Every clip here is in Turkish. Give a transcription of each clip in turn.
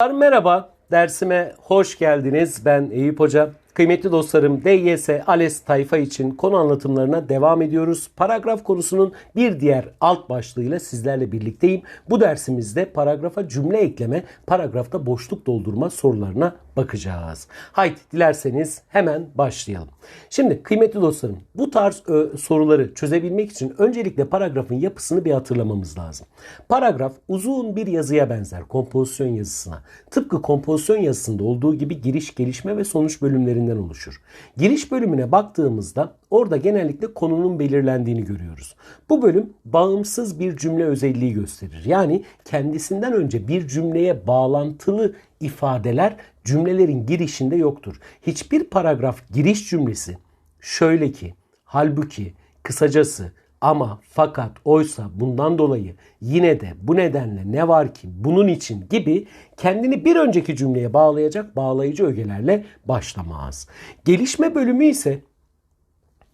Merhaba, dersime hoş geldiniz. Ben Eyüp Hoca. Kıymetli dostlarım, DYS, ALES tayfa için konu anlatımlarına devam ediyoruz. Paragraf konusunun bir diğer alt başlığıyla sizlerle birlikteyim. Bu dersimizde paragrafa cümle ekleme, paragrafta boşluk doldurma sorularına bakacağız. Haydi dilerseniz hemen başlayalım. Şimdi kıymetli dostlarım, bu tarz ö, soruları çözebilmek için öncelikle paragrafın yapısını bir hatırlamamız lazım. Paragraf uzun bir yazıya benzer, kompozisyon yazısına. Tıpkı kompozisyon yazısında olduğu gibi giriş, gelişme ve sonuç bölümlerinden oluşur. Giriş bölümüne baktığımızda orada genellikle konunun belirlendiğini görüyoruz. Bu bölüm bağımsız bir cümle özelliği gösterir. Yani kendisinden önce bir cümleye bağlantılı ifadeler cümlelerin girişinde yoktur. Hiçbir paragraf giriş cümlesi şöyle ki, halbuki, kısacası, ama fakat oysa bundan dolayı yine de bu nedenle ne var ki bunun için gibi kendini bir önceki cümleye bağlayacak bağlayıcı ögelerle başlamaz. Gelişme bölümü ise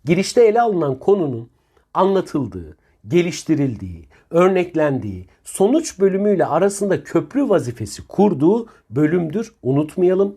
girişte ele alınan konunun anlatıldığı, geliştirildiği, örneklendiği, sonuç bölümüyle arasında köprü vazifesi kurduğu bölümdür. Unutmayalım.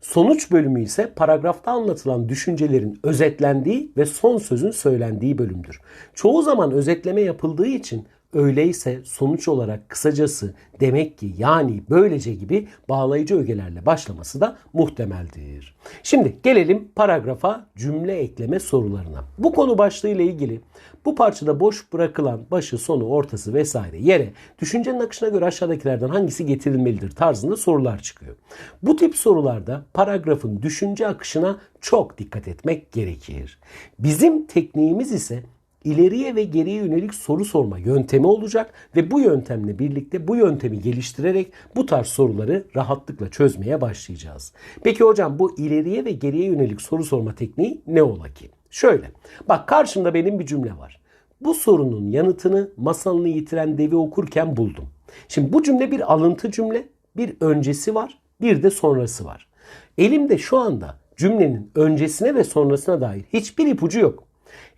Sonuç bölümü ise paragrafta anlatılan düşüncelerin özetlendiği ve son sözün söylendiği bölümdür. Çoğu zaman özetleme yapıldığı için öyleyse sonuç olarak kısacası demek ki yani böylece gibi bağlayıcı ögelerle başlaması da muhtemeldir. Şimdi gelelim paragrafa cümle ekleme sorularına. Bu konu başlığıyla ilgili bu parçada boş bırakılan başı, sonu, ortası vesaire yere düşüncenin akışına göre aşağıdakilerden hangisi getirilmelidir tarzında sorular çıkıyor. Bu tip sorularda paragrafın düşünce akışına çok dikkat etmek gerekir. Bizim tekniğimiz ise ileriye ve geriye yönelik soru sorma yöntemi olacak ve bu yöntemle birlikte bu yöntemi geliştirerek bu tarz soruları rahatlıkla çözmeye başlayacağız. Peki hocam bu ileriye ve geriye yönelik soru sorma tekniği ne ola ki? Şöyle. Bak karşımda benim bir cümle var. Bu sorunun yanıtını masalını yitiren devi okurken buldum. Şimdi bu cümle bir alıntı cümle, bir öncesi var, bir de sonrası var. Elimde şu anda cümlenin öncesine ve sonrasına dair hiçbir ipucu yok.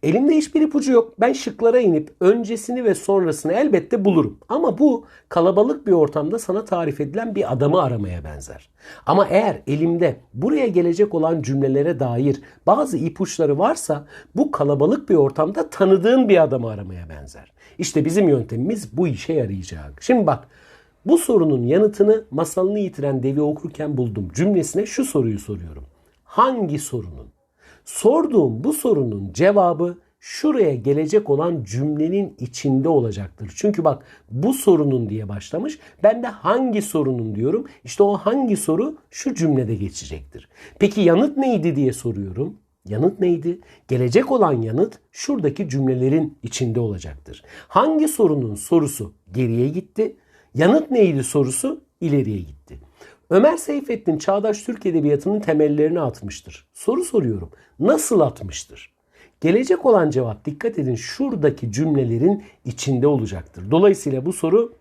Elimde hiçbir ipucu yok. Ben şıklara inip öncesini ve sonrasını elbette bulurum. Ama bu kalabalık bir ortamda sana tarif edilen bir adamı aramaya benzer. Ama eğer elimde buraya gelecek olan cümlelere dair bazı ipuçları varsa bu kalabalık bir ortamda tanıdığın bir adamı aramaya benzer. İşte bizim yöntemimiz bu işe yarayacak. Şimdi bak bu sorunun yanıtını masalını yitiren devi okurken buldum cümlesine şu soruyu soruyorum. Hangi sorunun? Sorduğum bu sorunun cevabı şuraya gelecek olan cümlenin içinde olacaktır. Çünkü bak bu sorunun diye başlamış. Ben de hangi sorunun diyorum. İşte o hangi soru şu cümlede geçecektir. Peki yanıt neydi diye soruyorum. Yanıt neydi? Gelecek olan yanıt şuradaki cümlelerin içinde olacaktır. Hangi sorunun sorusu geriye gitti? Yanıt neydi sorusu ileriye gitti. Ömer Seyfettin çağdaş Türk Edebiyatı'nın temellerini atmıştır. Soru soruyorum. Nasıl atmıştır? Gelecek olan cevap dikkat edin şuradaki cümlelerin içinde olacaktır. Dolayısıyla bu soru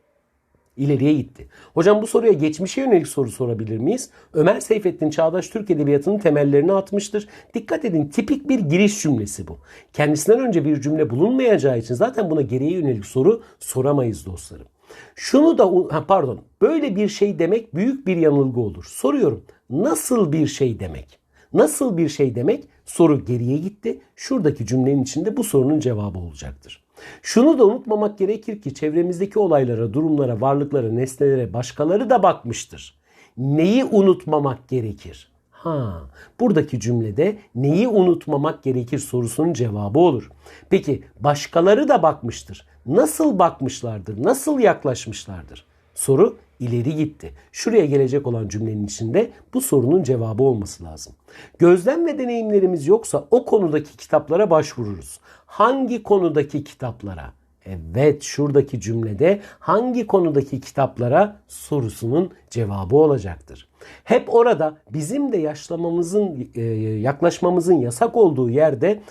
ileriye gitti. Hocam bu soruya geçmişe yönelik soru sorabilir miyiz? Ömer Seyfettin Çağdaş Türk Edebiyatı'nın temellerini atmıştır. Dikkat edin tipik bir giriş cümlesi bu. Kendisinden önce bir cümle bulunmayacağı için zaten buna geriye yönelik soru soramayız dostlarım. Şunu da ha pardon böyle bir şey demek büyük bir yanılgı olur. Soruyorum nasıl bir şey demek? Nasıl bir şey demek? Soru geriye gitti. Şuradaki cümlenin içinde bu sorunun cevabı olacaktır. Şunu da unutmamak gerekir ki çevremizdeki olaylara, durumlara, varlıklara, nesnelere başkaları da bakmıştır. Neyi unutmamak gerekir? Ha, buradaki cümlede neyi unutmamak gerekir sorusunun cevabı olur. Peki başkaları da bakmıştır. Nasıl bakmışlardır? Nasıl yaklaşmışlardır? Soru ileri gitti. Şuraya gelecek olan cümlenin içinde bu sorunun cevabı olması lazım. Gözlem ve deneyimlerimiz yoksa o konudaki kitaplara başvururuz. Hangi konudaki kitaplara? Evet şuradaki cümlede hangi konudaki kitaplara sorusunun cevabı olacaktır. Hep orada bizim de yaşlamamızın, e, yaklaşmamızın yasak olduğu yerde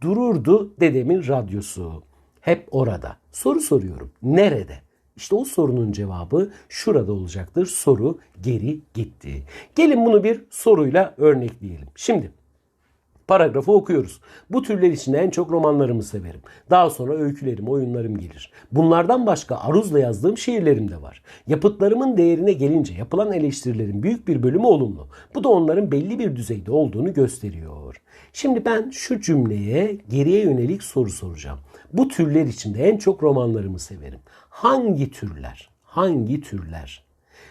dururdu dedemin radyosu. Hep orada. Soru soruyorum. Nerede? İşte o sorunun cevabı şurada olacaktır. Soru geri gitti. Gelin bunu bir soruyla örnekleyelim. Şimdi Paragrafı okuyoruz. Bu türler içinde en çok romanlarımı severim. Daha sonra öykülerim, oyunlarım gelir. Bunlardan başka aruzla yazdığım şiirlerim de var. Yapıtlarımın değerine gelince yapılan eleştirilerin büyük bir bölümü olumlu. Bu da onların belli bir düzeyde olduğunu gösteriyor. Şimdi ben şu cümleye geriye yönelik soru soracağım. Bu türler içinde en çok romanlarımı severim. Hangi türler? Hangi türler?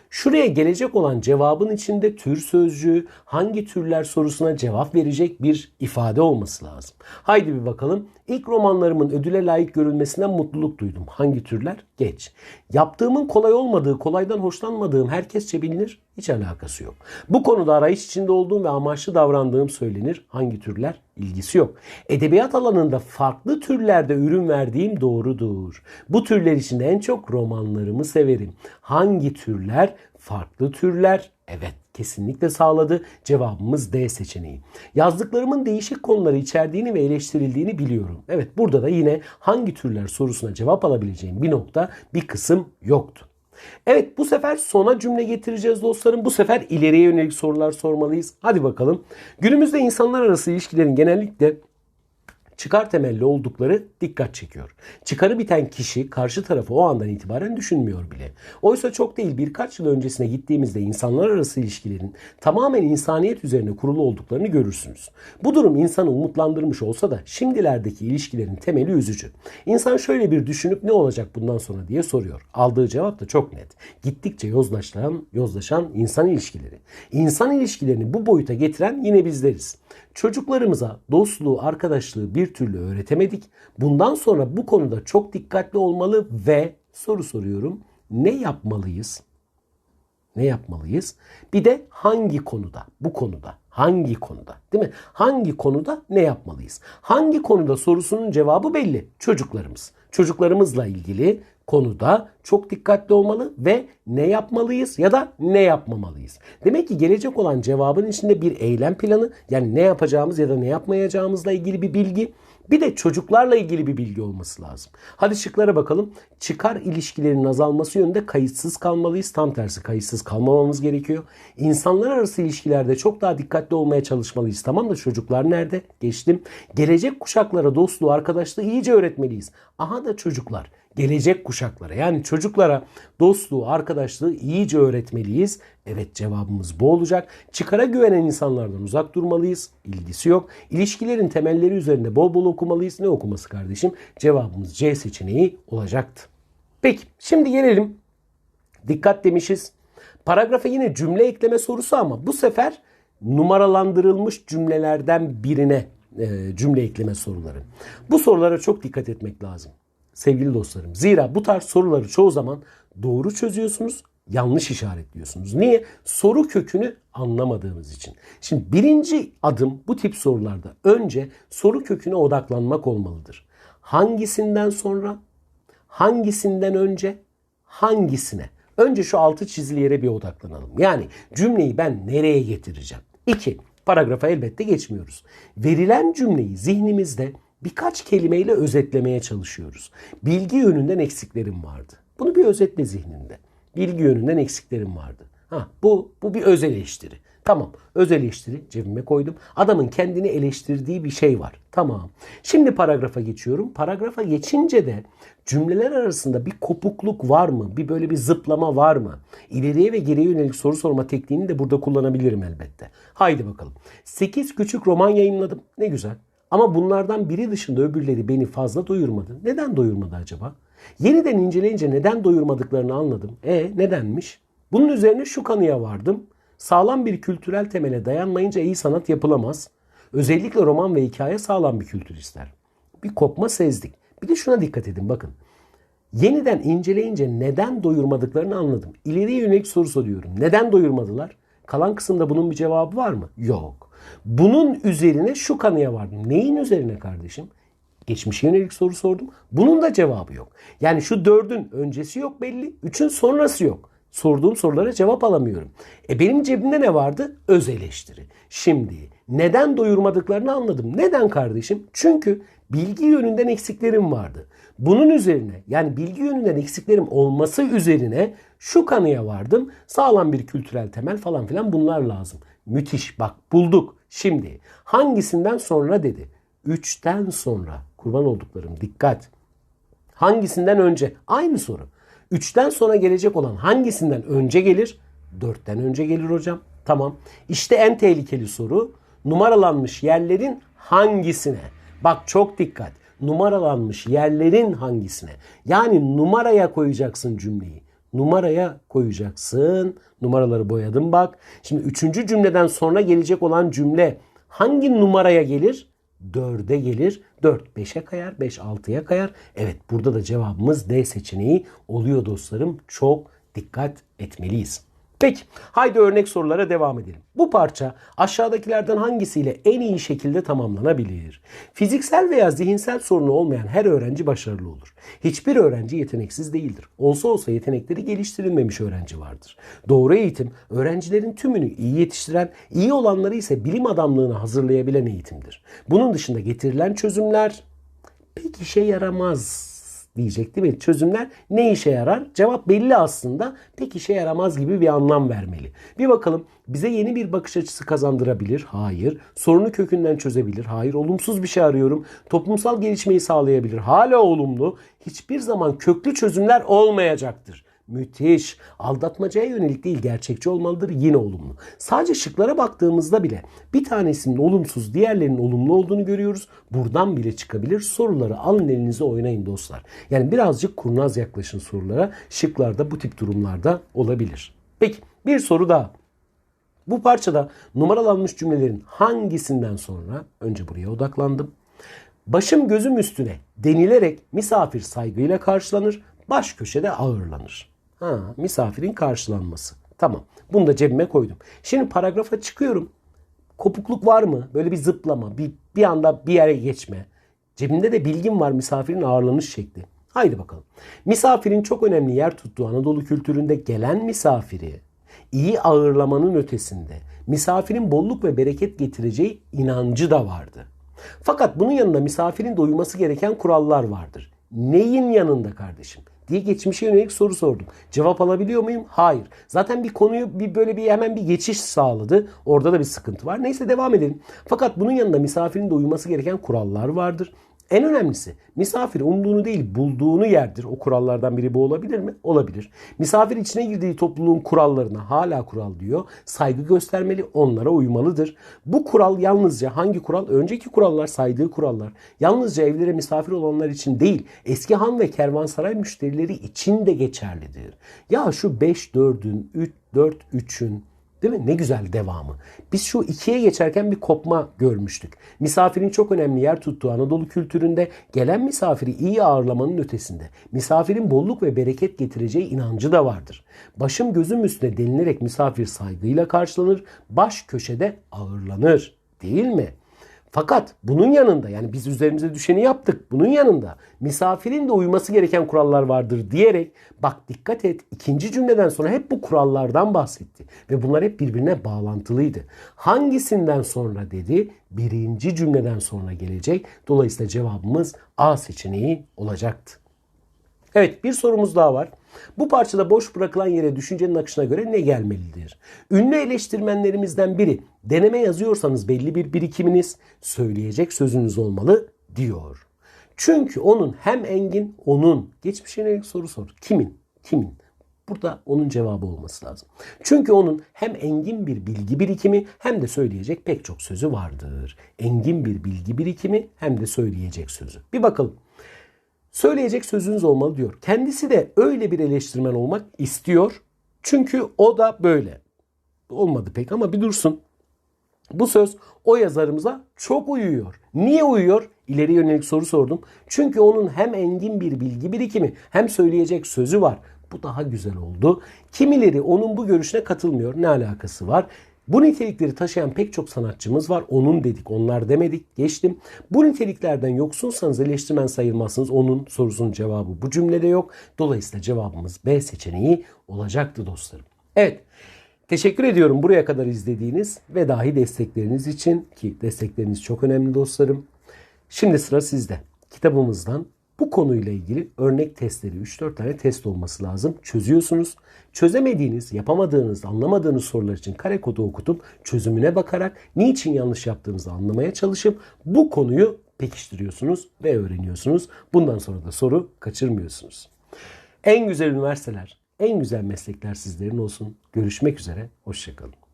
Şuraya gelecek olan cevabın içinde tür sözcüğü hangi türler sorusuna cevap verecek bir ifade olması lazım. Haydi bir bakalım. İlk romanlarımın ödüle layık görülmesinden mutluluk duydum. Hangi türler? Geç. Yaptığımın kolay olmadığı, kolaydan hoşlanmadığım herkesçe bilinir. Hiç alakası yok. Bu konuda arayış içinde olduğum ve amaçlı davrandığım söylenir. Hangi türler? İlgisi yok. Edebiyat alanında farklı türlerde ürün verdiğim doğrudur. Bu türler içinde en çok romanlarımı severim. Hangi türler? Farklı türler. Evet kesinlikle sağladı. Cevabımız D seçeneği. Yazdıklarımın değişik konuları içerdiğini ve eleştirildiğini biliyorum. Evet burada da yine hangi türler sorusuna cevap alabileceğim bir nokta bir kısım yoktu. Evet bu sefer sona cümle getireceğiz dostlarım. Bu sefer ileriye yönelik sorular sormalıyız. Hadi bakalım. Günümüzde insanlar arası ilişkilerin genellikle çıkar temelli oldukları dikkat çekiyor. Çıkarı biten kişi karşı tarafı o andan itibaren düşünmüyor bile. Oysa çok değil birkaç yıl öncesine gittiğimizde insanlar arası ilişkilerin tamamen insaniyet üzerine kurulu olduklarını görürsünüz. Bu durum insanı umutlandırmış olsa da şimdilerdeki ilişkilerin temeli üzücü. İnsan şöyle bir düşünüp ne olacak bundan sonra diye soruyor. Aldığı cevap da çok net. Gittikçe yozlaşan, yozlaşan insan ilişkileri. İnsan ilişkilerini bu boyuta getiren yine bizleriz. Çocuklarımıza dostluğu, arkadaşlığı bir türlü öğretemedik. Bundan sonra bu konuda çok dikkatli olmalı ve soru soruyorum. Ne yapmalıyız? Ne yapmalıyız? Bir de hangi konuda? Bu konuda. Hangi konuda? Değil mi? Hangi konuda ne yapmalıyız? Hangi konuda sorusunun cevabı belli. Çocuklarımız. Çocuklarımızla ilgili konuda çok dikkatli olmalı ve ne yapmalıyız ya da ne yapmamalıyız. Demek ki gelecek olan cevabın içinde bir eylem planı yani ne yapacağımız ya da ne yapmayacağımızla ilgili bir bilgi bir de çocuklarla ilgili bir bilgi olması lazım. Hadi şıklara bakalım. Çıkar ilişkilerinin azalması yönünde kayıtsız kalmalıyız. Tam tersi kayıtsız kalmamamız gerekiyor. İnsanlar arası ilişkilerde çok daha dikkatli olmaya çalışmalıyız. Tamam da çocuklar nerede? Geçtim. Gelecek kuşaklara dostluğu, arkadaşlığı iyice öğretmeliyiz. Aha da çocuklar gelecek kuşaklara yani çocuklara dostluğu, arkadaşlığı iyice öğretmeliyiz. Evet cevabımız bu olacak. Çıkara güvenen insanlardan uzak durmalıyız. İlgisi yok. İlişkilerin temelleri üzerinde bol bol okumalıyız. Ne okuması kardeşim? Cevabımız C seçeneği olacaktı. Peki şimdi gelelim. Dikkat demişiz. Paragrafa yine cümle ekleme sorusu ama bu sefer numaralandırılmış cümlelerden birine e, cümle ekleme soruları. Bu sorulara çok dikkat etmek lazım sevgili dostlarım. Zira bu tarz soruları çoğu zaman doğru çözüyorsunuz, yanlış işaretliyorsunuz. Niye? Soru kökünü anlamadığımız için. Şimdi birinci adım bu tip sorularda önce soru köküne odaklanmak olmalıdır. Hangisinden sonra, hangisinden önce, hangisine? Önce şu altı çizili yere bir odaklanalım. Yani cümleyi ben nereye getireceğim? İki, paragrafa elbette geçmiyoruz. Verilen cümleyi zihnimizde birkaç kelimeyle özetlemeye çalışıyoruz. Bilgi yönünden eksiklerim vardı. Bunu bir özetle zihninde. Bilgi yönünden eksiklerim vardı. Ha, bu, bu bir öz eleştiri. Tamam öz eleştiri cebime koydum. Adamın kendini eleştirdiği bir şey var. Tamam. Şimdi paragrafa geçiyorum. Paragrafa geçince de cümleler arasında bir kopukluk var mı? Bir böyle bir zıplama var mı? İleriye ve geriye yönelik soru sorma tekniğini de burada kullanabilirim elbette. Haydi bakalım. 8 küçük roman yayınladım. Ne güzel. Ama bunlardan biri dışında öbürleri beni fazla doyurmadı. Neden doyurmadı acaba? Yeniden inceleyince neden doyurmadıklarını anladım. E nedenmiş? Bunun üzerine şu kanıya vardım. Sağlam bir kültürel temele dayanmayınca iyi sanat yapılamaz. Özellikle roman ve hikaye sağlam bir kültür ister. Bir kopma sezdik. Bir de şuna dikkat edin bakın. Yeniden inceleyince neden doyurmadıklarını anladım. İleri yönelik soru soruyorum. Neden doyurmadılar? Kalan kısımda bunun bir cevabı var mı? Yok. Bunun üzerine şu kanıya vardım. Neyin üzerine kardeşim? Geçmişe yönelik soru sordum. Bunun da cevabı yok. Yani şu dördün öncesi yok belli. Üçün sonrası yok. Sorduğum sorulara cevap alamıyorum. E benim cebimde ne vardı? Öz eleştiri. Şimdi neden doyurmadıklarını anladım. Neden kardeşim? Çünkü bilgi yönünden eksiklerim vardı. Bunun üzerine yani bilgi yönünden eksiklerim olması üzerine şu kanıya vardım. Sağlam bir kültürel temel falan filan bunlar lazım. Müthiş bak bulduk. Şimdi hangisinden sonra dedi. Üçten sonra kurban olduklarım dikkat. Hangisinden önce? Aynı soru. Üçten sonra gelecek olan hangisinden önce gelir? Dörtten önce gelir hocam. Tamam. İşte en tehlikeli soru. Numaralanmış yerlerin hangisine? Bak çok dikkat. Numaralanmış yerlerin hangisine? Yani numaraya koyacaksın cümleyi. Numaraya koyacaksın. Numaraları boyadım bak. Şimdi üçüncü cümleden sonra gelecek olan cümle hangi numaraya gelir? 4'e gelir. 4 5'e kayar. 5 6'ya kayar. Evet burada da cevabımız D seçeneği oluyor dostlarım. Çok dikkat etmeliyiz. Peki haydi örnek sorulara devam edelim. Bu parça aşağıdakilerden hangisiyle en iyi şekilde tamamlanabilir? Fiziksel veya zihinsel sorunu olmayan her öğrenci başarılı olur. Hiçbir öğrenci yeteneksiz değildir. Olsa olsa yetenekleri geliştirilmemiş öğrenci vardır. Doğru eğitim öğrencilerin tümünü iyi yetiştiren, iyi olanları ise bilim adamlığına hazırlayabilen eğitimdir. Bunun dışında getirilen çözümler pek işe yaramaz diyecek değil mi? Çözümler ne işe yarar? Cevap belli aslında. Pek işe yaramaz gibi bir anlam vermeli. Bir bakalım bize yeni bir bakış açısı kazandırabilir. Hayır. Sorunu kökünden çözebilir. Hayır. Olumsuz bir şey arıyorum. Toplumsal gelişmeyi sağlayabilir. Hala olumlu. Hiçbir zaman köklü çözümler olmayacaktır. Müthiş. Aldatmacaya yönelik değil gerçekçi olmalıdır yine olumlu. Sadece şıklara baktığımızda bile bir tanesinin olumsuz diğerlerinin olumlu olduğunu görüyoruz. Buradan bile çıkabilir. Soruları alın elinize oynayın dostlar. Yani birazcık kurnaz yaklaşın sorulara. Şıklarda bu tip durumlarda olabilir. Peki bir soru daha. Bu parçada numaralanmış cümlelerin hangisinden sonra önce buraya odaklandım. Başım gözüm üstüne denilerek misafir saygıyla karşılanır, baş köşede ağırlanır. Ha, misafirin karşılanması. Tamam. Bunu da cebime koydum. Şimdi paragrafa çıkıyorum. Kopukluk var mı? Böyle bir zıplama, bir, bir anda bir yere geçme. Cebimde de bilgim var misafirin ağırlanış şekli. Haydi bakalım. Misafirin çok önemli yer tuttuğu Anadolu kültüründe gelen misafiri iyi ağırlamanın ötesinde misafirin bolluk ve bereket getireceği inancı da vardı. Fakat bunun yanında misafirin de uyması gereken kurallar vardır. Neyin yanında kardeşim? Diye geçmişe yönelik soru sordum. Cevap alabiliyor muyum? Hayır. Zaten bir konuyu bir böyle bir hemen bir geçiş sağladı. Orada da bir sıkıntı var. Neyse devam edelim. Fakat bunun yanında misafirin de uyması gereken kurallar vardır. En önemlisi misafir umduğunu değil bulduğunu yerdir. O kurallardan biri bu olabilir mi? Olabilir. Misafir içine girdiği topluluğun kurallarına hala kural diyor. Saygı göstermeli, onlara uymalıdır. Bu kural yalnızca hangi kural? Önceki kurallar saydığı kurallar. Yalnızca evlere misafir olanlar için değil, eski han ve kervansaray müşterileri için de geçerlidir. Ya şu 5-4'ün, 3-4-3'ün Değil mi? Ne güzel devamı. Biz şu ikiye geçerken bir kopma görmüştük. Misafirin çok önemli yer tuttuğu Anadolu kültüründe gelen misafiri iyi ağırlamanın ötesinde misafirin bolluk ve bereket getireceği inancı da vardır. Başım gözüm üstüne denilerek misafir saygıyla karşılanır, baş köşede ağırlanır. Değil mi? Fakat bunun yanında yani biz üzerimize düşeni yaptık. Bunun yanında misafirin de uyması gereken kurallar vardır diyerek bak dikkat et ikinci cümleden sonra hep bu kurallardan bahsetti. Ve bunlar hep birbirine bağlantılıydı. Hangisinden sonra dedi? Birinci cümleden sonra gelecek. Dolayısıyla cevabımız A seçeneği olacaktı. Evet bir sorumuz daha var. Bu parçada boş bırakılan yere düşüncenin akışına göre ne gelmelidir? Ünlü eleştirmenlerimizden biri deneme yazıyorsanız belli bir birikiminiz, söyleyecek sözünüz olmalı diyor. Çünkü onun hem engin, onun geçmişine yönelik soru sor. Kimin? Kimin? Burada onun cevabı olması lazım. Çünkü onun hem engin bir bilgi birikimi hem de söyleyecek pek çok sözü vardır. Engin bir bilgi birikimi hem de söyleyecek sözü. Bir bakalım. Söyleyecek sözünüz olmalı diyor. Kendisi de öyle bir eleştirmen olmak istiyor. Çünkü o da böyle. Olmadı pek ama bir dursun. Bu söz o yazarımıza çok uyuyor. Niye uyuyor? İleri yönelik soru sordum. Çünkü onun hem engin bir bilgi birikimi hem söyleyecek sözü var. Bu daha güzel oldu. Kimileri onun bu görüşüne katılmıyor. Ne alakası var? Bu nitelikleri taşıyan pek çok sanatçımız var. Onun dedik, onlar demedik. Geçtim. Bu niteliklerden yoksunsanız eleştirmen sayılmazsınız. Onun sorusunun cevabı bu cümlede yok. Dolayısıyla cevabımız B seçeneği olacaktı dostlarım. Evet. Teşekkür ediyorum buraya kadar izlediğiniz ve dahi destekleriniz için ki destekleriniz çok önemli dostlarım. Şimdi sıra sizde. Kitabımızdan Bu konuyla ilgili örnek testleri 3-4 tane test olması lazım. Çözüyorsunuz. Çözemediğiniz, yapamadığınız, anlamadığınız sorular için kare kodu okutup çözümüne bakarak niçin yanlış yaptığınızı anlamaya çalışıp bu konuyu pekiştiriyorsunuz ve öğreniyorsunuz. Bundan sonra da soru kaçırmıyorsunuz. En güzel üniversiteler, en güzel meslekler sizlerin olsun. Görüşmek üzere, hoşçakalın.